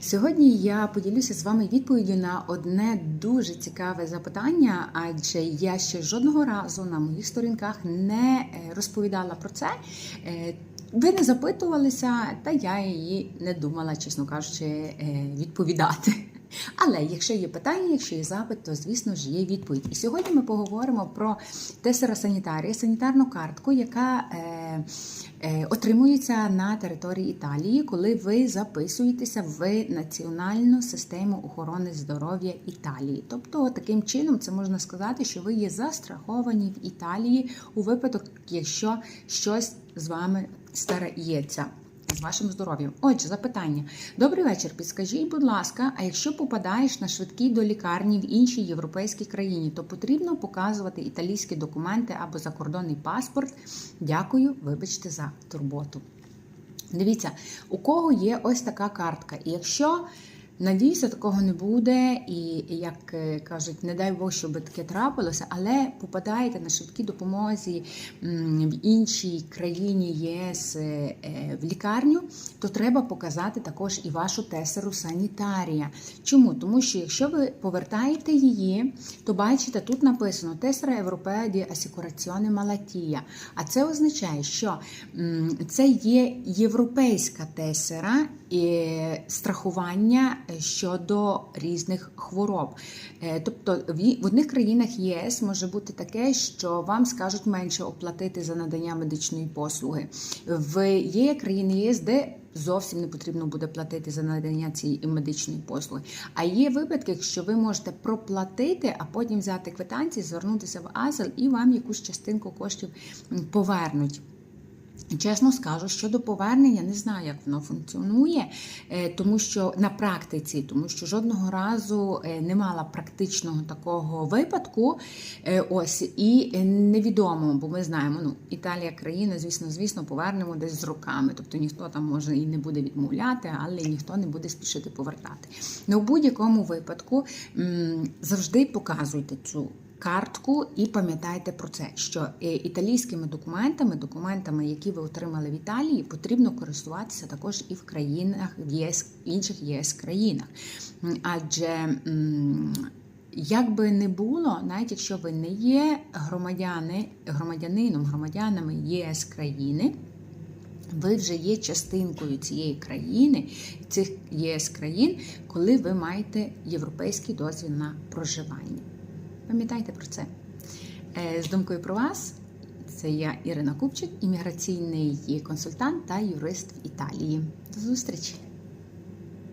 Сьогодні я поділюся з вами відповіддю на одне дуже цікаве запитання, адже я ще жодного разу на моїх сторінках не е, розповідала про це. Е, Ви не запитувалися, та я її не думала, чесно кажучи, е, відповідати. Але якщо є питання, якщо є запит, то звісно ж є відповідь. І сьогодні ми поговоримо про тесера санітарія, санітарну картку, яка е, е, отримується на території Італії, коли ви записуєтеся в національну систему охорони здоров'я Італії. Тобто, таким чином, це можна сказати, що ви є застраховані в Італії у випадок, якщо щось з вами старається. З вашим здоров'ям. Отже, запитання. Добрий вечір. Підскажіть, будь ласка, а якщо попадаєш на швидкі до лікарні в іншій європейській країні, то потрібно показувати італійські документи або закордонний паспорт? Дякую, вибачте за турботу. Дивіться, у кого є ось така картка. І якщо Надіюся, такого не буде, і як е, кажуть, не дай Бог, щоб таке трапилося, але попадаєте на швидкій допомозі в іншій країні ЄС е, в лікарню, то треба показати також і вашу тесеру санітарія. Чому? Тому що якщо ви повертаєте її, то бачите, тут написано Тесера Європея ді Асікураціоне Малатія. А це означає, що це є європейська тесера страхування щодо різних хвороб. Е, Тобто в одних країнах ЄС може бути таке, що вам скажуть менше оплатити за надання медичної послуги. В є країни ЄС, де Зовсім не потрібно буде платити за надання цієї медичної послуги. А є випадки, що ви можете проплатити, а потім взяти квитанції, звернутися в АЗЛ і вам якусь частинку коштів повернуть. Чесно скажу, щодо повернення не знаю, як воно функціонує, е, тому що на практиці, тому що жодного разу е, не мала практичного такого випадку. Е, Ось і невідомо, бо ми знаємо, ну Італія країна, звісно, звісно, повернемо десь з роками. Тобто ніхто там може і не буде відмовляти, але ніхто не буде спішити повертати. Ну, у будь-якому випадку завжди показуйте цю картку і пам'ятайте про це, що е, італійськими документами, документами, які ви отримали в Італії, потрібно користуватися також і в країнах в ЄС інших ЄС країнах. Адже як би не було, навіть якщо ви не є громадяни, громадянином, громадянами єС країни. Ви вже є частинкою цієї країни, цих ЄС країн, коли ви маєте європейський дозвіл на проживання. Пам'ятайте про це. Е, З думкою про вас, це я Ірина Купчик, імміграційний консультант та юрист в Італії. До зустрічі!